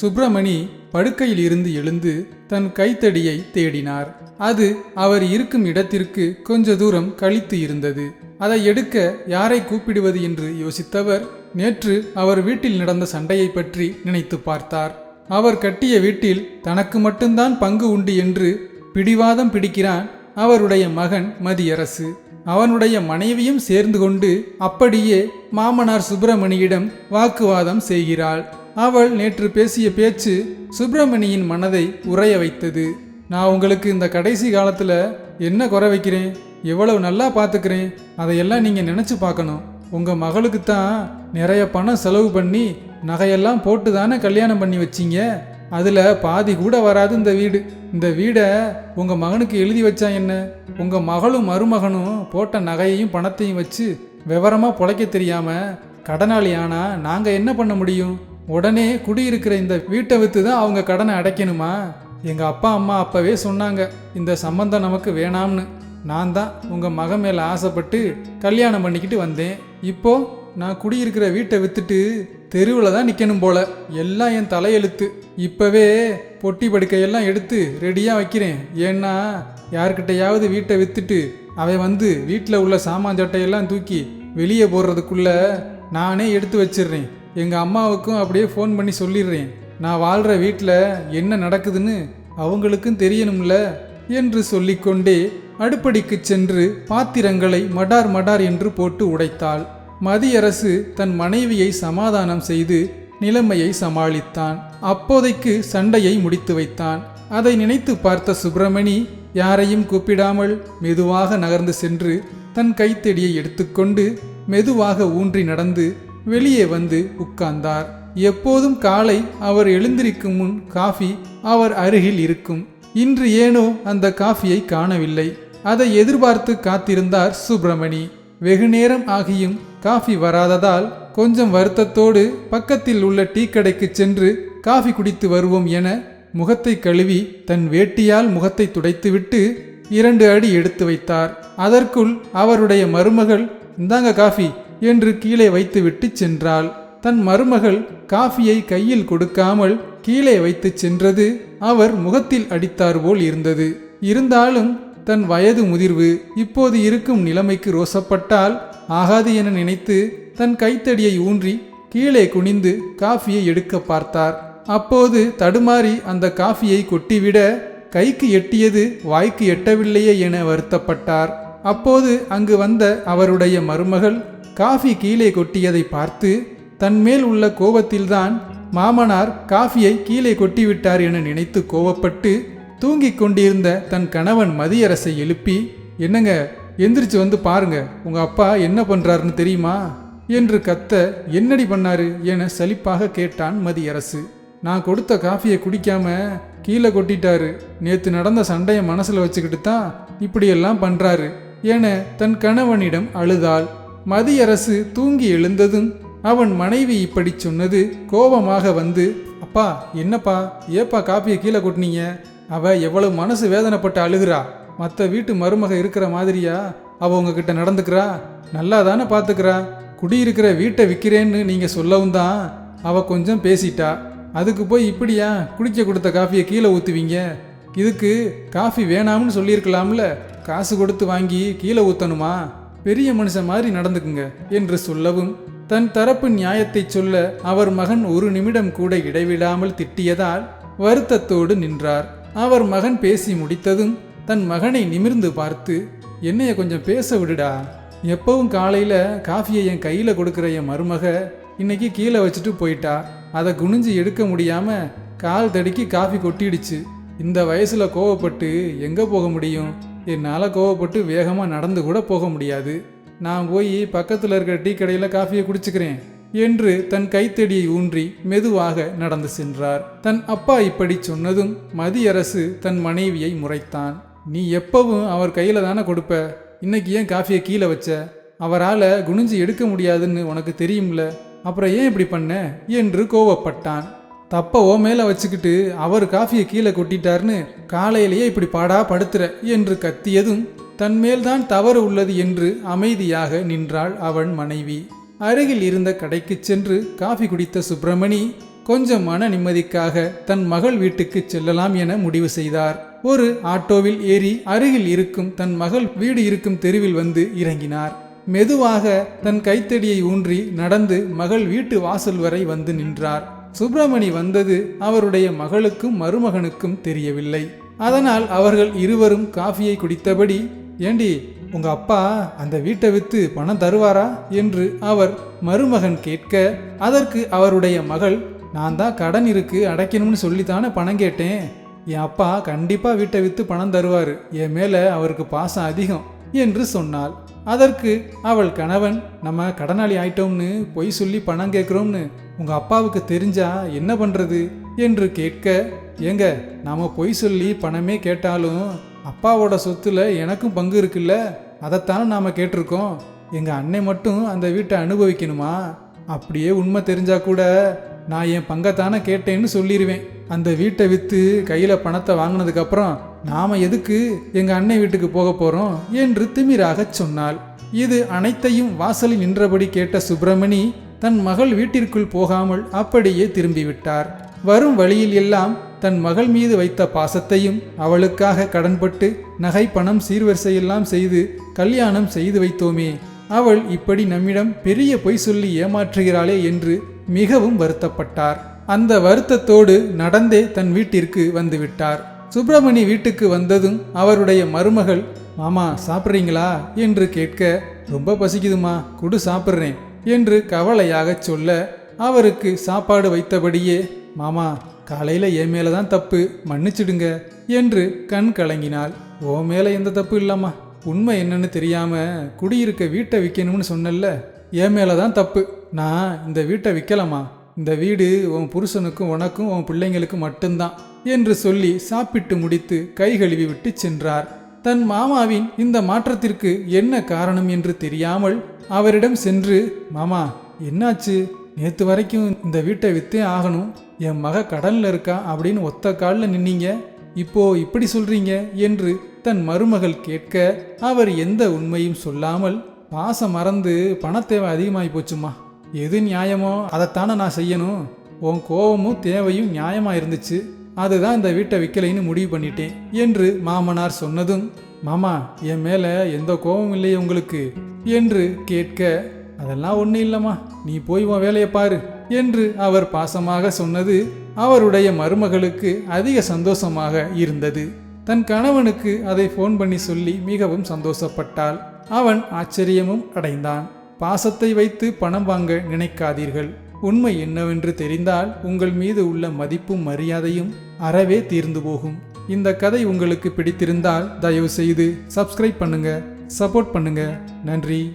சுப்பிரமணி படுக்கையில் இருந்து எழுந்து தன் கைத்தடியை தேடினார். அது அவர் இருக்கும் இடத்திற்கு கொஞ்ச தூரம் கழித்து இருந்தது. அதை எடுக்க யாரை கூப்பிடுவது என்று யோசித்தவர் நேற்று அவர் வீட்டில் நடந்த சண்டையை பற்றி நினைத்து பார்த்தார். அவர் கட்டிய வீட்டில் தனக்கு மட்டும்தான் பங்கு உண்டு என்று பிடிவாதம் பிடிக்கிறான் அவருடைய மகன் மதியரசு. அவனுடைய மனைவியும் சேர்ந்து கொண்டு அப்படியே மாமனார் சுப்பிரமணியிடம் வாக்குவாதம் செய்கிறாள். அவள் நேற்று பேசிய பேச்சு சுப்பிரமணியின் மனதை உறைய வைத்தது. நான் உங்களுக்கு இந்த கடைசி காலத்தில் என்ன குறை வைக்கிறேன்? எவ்வளவு நல்லா பார்த்துக்கிறேன் அதையெல்லாம் நீங்கள் நினச்சி பார்க்கணும் உங்கள் மகளுக்கு தான் நிறைய பணம் செலவு பண்ணி நகையெல்லாம் போட்டு தானே கல்யாணம் பண்ணி வச்சீங்க? அதில் பாதி கூட வராது இந்த வீடு. இந்த வீடை உங்கள் மகனுக்கு எழுதி வச்சா என்ன? உங்கள் மகளும் மருமகனும் போட்ட நகையையும் பணத்தையும் வச்சு விவரமாக பொழைக்க தெரியாமல் கடனாளி ஆனால் நாங்கள் என்ன பண்ண முடியும்? உடனே குடியிருக்கிற இந்த வீட்டை விற்று தான் அவங்க கடனை அடைக்கணுமா? எங்கள் அப்பா அம்மா அப்பவே சொன்னாங்க இந்த சம்பந்தம் நமக்கு வேணாம்னு. நான் தான் உங்கள் மகன் மேலே ஆசைப்பட்டு கல்யாணம் பண்ணிக்கிட்டு வந்தேன். இப்போ நான் குடியிருக்கிற வீட்டை விற்றுட்டு தெருவில் தான் நிற்கணும் போல. எல்லாம் என் தலையெழுத்து. இப்போவே பொட்டி படுக்கையெல்லாம் எடுத்து ரெடியாக வைக்கிறேன். ஏன்னா யார்கிட்டையாவது வீட்டை விற்றுட்டு அவன் வந்து வீட்டில் உள்ள சாமான் சட்டையெல்லாம் தூக்கி வெளியே போடுறதுக்குள்ளே நானே எடுத்து வச்சிடுறேன். எங்கள் அம்மாவுக்கும் அப்படியே ஃபோன் பண்ணி சொல்லிடுறேன். நான் வாழ்கிற வீட்டில் என்ன நடக்குதுன்னு அவங்களுக்கும் தெரியணும்ல என்று சொல்லிக்கொண்டே அடுப்படிக்கு சென்று பாத்திரங்களை மடார் மடார் என்று போட்டு உடைத்தாள். மதியரசு தன் மனைவியை சமாதானம் செய்து நிலைமையை சமாளித்தான். அப்போதைக்கு சண்டையை முடித்து வைத்தான். அதை நினைத்து பார்த்த சுப்பிரமணி யாரையும் கூப்பிடாமல் மெதுவாக நகர்ந்து சென்று தன் கைத்தடியை எடுத்துக்கொண்டு மெதுவாக ஊன்றி நடந்து வெளியே வந்து உட்கார்ந்தார். எப்போதும் காலை அவர் எழுந்திருக்கும் முன் காஃபி அவர் அருகில் இருக்கும். இன்று ஏனோ அந்த காஃபியை காணவில்லை. அதை எதிர்பார்த்து காத்திருந்தார் சுப்பிரமணி. வெகுநேரம் ஆகியும் காஃபி வராததால் கொஞ்சம் வருத்தத்தோடு பக்கத்தில் உள்ள டீ கடைக்கு சென்று காஃபி குடித்து வருவோம் என முகத்தை கழுவி தன் வேட்டியால் முகத்தை துடைத்துவிட்டு இரண்டு அடி எடுத்து வைத்தார். அதற்குள் அவருடைய மருமகள் இந்தாங்க காஃபி என்று கீழே வைத்துவிட்டு சென்றாள். தன் மருமகள் காஃபியை கையில் கொடுக்காமல் கீழே வைத்து சென்றது அவர் முகத்தில் அடித்தார் போல் இருந்தது. இருந்தாலும் தன் வயது முதிர்வு இப்போது இருக்கும் நிலைமைக்கு ரோசப்பட்டால் ஆகாது என நினைத்து தன் கைத்தடியை ஊன்றி கீழே குனிந்து காஃபியை எடுக்க பார்த்தார். அப்போது தடுமாறி அந்த காஃபியை கொட்டிவிட கைக்கு எட்டியது வாய்க்கு எட்டவில்லையே என வருத்தப்பட்டார். அப்போது அங்கு வந்த அவருடைய மருமகள் காஃபி கீழே கொட்டியதை பார்த்து தன்மேல் உள்ள கோபத்தில்தான் மாமனார் காஃபியை கீழே கொட்டிவிட்டார் என நினைத்து கோவப்பட்டு தூங்கிக் கொண்டிருந்த தன் கணவன் மதியரசை எழுப்பி என்னங்க எந்திரிச்சு வந்து பாருங்க உங்க அப்பா என்ன பண்றாருன்னு தெரியுமா? என்று கத்த என்னடி பண்ணாரு? என சலிப்பாக கேட்டான் மதியரசு. நான் கொடுத்த காஃபியை குடிக்காம கீழே கொட்டிட்டாரு. நேத்து நடந்த சண்டையை மனசுல வச்சுக்கிட்டு தான் இப்படியெல்லாம் பண்றாரு என தன் கணவனிடம் அழுதாள். மதியரசு தூங்கி எழுந்ததும் அவன் மனைவி இப்படி சொன்னது கோபமாக வந்து அப்பா என்னப்பா? ஏப்பா காப்பியை கீழே கொட்டினீங்க? அவ எவ்வளவு மனசு வேதனைப்பட்டு அழுகிறா. மற்ற வீட்டு மருமக இருக்கிற மாதிரியா? அவ உங்ககிட்ட நடந்துக்கிறா? நல்லா தானே பார்த்துக்கிறா குடியிருக்கிற வீட்டை விற்கிறேன்னு நீங்கள் சொல்லவும் தான் அவ கொஞ்சம் பேசிட்டா. அதுக்கு போய் இப்படியா குடிக்க கொடுத்த காஃபியை கீழே ஊற்றுவீங்க இதுக்கு காஃபி வேணாம்னு சொல்லியிருக்கலாம்ல. காசு கொடுத்து வாங்கி கீழே ஊற்றணுமா பெரிய மனுஷன் மாதிரி நடந்துக்குங்க என்று சொல்லவும் தன் தரப்பு நியாயத்தை சொல்ல அவர் மகன் ஒரு நிமிடம் கூட இடைவிடாமல் திட்டியதால் வருத்தத்தோடு நின்றார். அவர் மகன் பேசி முடித்ததும் தன் மகனை நிமிர்ந்து பார்த்து என்னைய கொஞ்சம் பேச விடுடா. எப்பவும் காலையில காஃபியை என் கையில கொடுக்குற என் மருமக இன்னைக்கு கீழே வச்சுட்டு போயிட்டா. அதை குனிஞ்சு எடுக்க முடியாம கால் தடுக்கி காஃபி கொட்டிடுச்சு. இந்த வயசுல கோவப்பட்டு எங்க போக முடியும்? என்னால் கோவப்பட்டு வேகமாக நடந்து கூட போக முடியாது. நான் போய் பக்கத்தில் இருக்கிற டீ கடையில் காஃபியை குடிச்சுக்கிறேன் என்று தன் கைத்தடியை ஊன்றி மெதுவாக நடந்து சென்றார். தன் அப்பா இப்படி சொன்னதும் மதியரசு தன் மனைவியை முறைத்தான். நீ எப்பவும் அவர் கையில் தானே கொடுப்ப? இன்னைக்கு ஏன் காஃபியை கீழே வச்ச? அவரால் குனிஞ்சு எடுக்க முடியாதுன்னு உனக்கு தெரியும்ல? அப்புறம் ஏன் இப்படி பண்ண? என்று கோவப்பட்டான். தப்ப ஓ வச்சுக்கிட்டு அவர் காஃபியை கீழே கொட்டிட்டார்னு காலையிலேயே இப்படி பாடா படுத்துற என்று கத்தியதும் தன்மேல்தான் தவறு உள்ளது என்று அமைதியாக நின்றாள் அவன் மனைவி. அருகில் இருந்த கடைக்கு சென்று காஃபி குடித்த சுப்பிரமணி கொஞ்சம் மன நிம்மதிக்காக தன் மகள் வீட்டுக்கு செல்லலாம் என முடிவு செய்தார். ஒரு ஆட்டோவில் ஏறி அருகில் இருக்கும் தன் மகள் வீடு இருக்கும் தெருவில் வந்து இறங்கினார். மெதுவாக தன் கைத்தடியை ஊன்றி நடந்து மகள் வீட்டு வாசல் வரை வந்து நின்றார். சுப்பிரமணி வந்தது அவருடைய மகளுக்கும் மருமகனுக்கும் தெரியவில்லை. அதனால் அவர்கள் இருவரும் காஃபியை குடித்தபடி ஏண்டி உங்க அப்பா அந்த வீட்டை வித்து பணம் தருவாரா? என்று அவர் மருமகன் கேட்க அதற்கு அவருடைய மகள் நான் தான் கடன் இருக்கு அடைக்கணும்னு சொல்லித்தானே பணம் கேட்டேன். என் அப்பா கண்டிப்பா வீட்டை வித்து பணம் தருவாரு. என் மேல அவருக்கு பாசம் அதிகம் என்று சொன்னாள். அதற்கு அவள் கணவன் நம்ம கடனாளி ஆயிட்டோம்னு பொய் சொல்லி பணம் கேட்குறோம்னு உங்கள் அப்பாவுக்கு தெரிஞ்சா என்ன பண்ணுறது என்று கேட்க ஏங்க நாம் பொய் சொல்லி பணமே கேட்டாலும் அப்பாவோட சொத்துல எனக்கும் பங்கு இருக்குல்ல? அதைத்தானே நாம் கேட்டிருக்கோம். எங்கள் அன்னை மட்டும் அந்த வீட்டை அனுபவிக்கணுமா? அப்படியே உண்மை தெரிஞ்சா கூட நான் என் பங்கத்தானே கேட்டேன்னு சொல்லிடுவேன் அந்த வீட்டை விற்று கையில் பணத்தை வாங்கினதுக்கப்புறம் நாம் எதுக்கு எங்கள் அன்னை வீட்டுக்கு போக போகிறோம் என்று திமிராக சொன்னாள். இது அனைத்தையும் வாசலில் நின்றபடி கேட்ட சுப்பிரமணி தன் மகள் வீட்டிற்குள் போகாமல் அப்படியே திரும்பிவிட்டார். வரும் வழியில் எல்லாம் தன் மகள் மீது வைத்த பாசத்தையும் அவளுக்காக கடன்பட்டு நகை பணம் சீர்வரிசையெல்லாம் செய்து கல்யாணம் செய்து வைத்தோமே அவள் இப்படி நம்மிடம் பெரிய பொய் சொல்லி ஏமாற்றுகிறாளே என்று மிகவும் வருத்தப்பட்டார். அந்த வருத்தத்தோடு நடந்தே தன் வீட்டிற்கு வந்துவிட்டார். சுப்பிரமணி வீட்டுக்கு வந்ததும் அவருடைய மருமகள் மாமா சாப்பிட்றீங்களா? என்று கேட்க ரொம்ப பசிக்குதுமா குடு சாப்பிட்றேன் என்று கவலையாகச் சொல்ல அவருக்கு சாப்பாடு வைத்தபடியே மாமா காலையில என் மேலே தான் தப்பு மன்னிச்சிடுங்க என்று கண் கலங்கினாள். ஓ மேல எந்த தப்பு இல்லம்மா உண்மை என்னன்னு தெரியாமல் குடியிருக்க வீட்டை விற்கணும்னு சொன்னல என் மேலே தான் தப்பு. நான் இந்த வீட்டை விற்கலாமா இந்த வீடு உன் புருஷனுக்கும் உனக்கும் உன் பிள்ளைங்களுக்கும் மட்டும்தான் என்று சொல்லி சாப்பிட்டு முடித்து கை கழுவி விட்டு சென்றார். தன் மாமாவின் இந்த மாற்றத்திற்கு என்ன காரணம் என்று தெரியாமல் அவரிடம் சென்று மாமா என்னாச்சு? நேத்து வரைக்கும் இந்த வீட்டை வித்தே ஆகணும். என் மக கடல்ல இருக்கா அப்படின்னு ஒத்த காலில் நின்னீங்க. இப்போ இப்படி சொல்றீங்க என்று தன் மருமகள் கேட்க அவர் எந்த உண்மையும் சொல்லாமல் பாசம் மறந்து பணத்தேவை அதிகமாகி போச்சுமா எது நியாயமோ அதைத்தானே நான் செய்யணும். உன் கோபமும் தேவையும் நியாயமாக இருந்துச்சு. அதுதான் இந்த வீட்டை விற்கலைன்னு முடிவு பண்ணிட்டேன் என்று மாமனார் சொன்னதும் மாமா என் மேலே எந்த கோபம் இல்லையே உங்களுக்கு என்று கேட்க அதெல்லாம் ஒன்றும் இல்லைம்மா. நீ போய் உன் வேலையை பாரு என்று அவர் பாசமாக சொன்னது அவருடைய மருமகளுக்கு அதிக சந்தோஷமாக இருந்தது. தன் கணவனுக்கு அதை ஃபோன் பண்ணி சொல்லி மிகவும் சந்தோஷப்பட்டாள். அவன் ஆச்சரியமும் அடைந்தான். பாசத்தை வைத்து பணம் வாங்க நினைக்காதீர்கள். உண்மை என்னவென்று தெரிந்தால் உங்கள் மீது உள்ள மதிப்பும் மரியாதையும் அறவே தீர்ந்து போகும். இந்த கதை உங்களுக்கு பிடித்திருந்தால் தயவு செய்து சப்ஸ்கிரைப் பண்ணுங்க சப்போர்ட் பண்ணுங்க. நன்றி.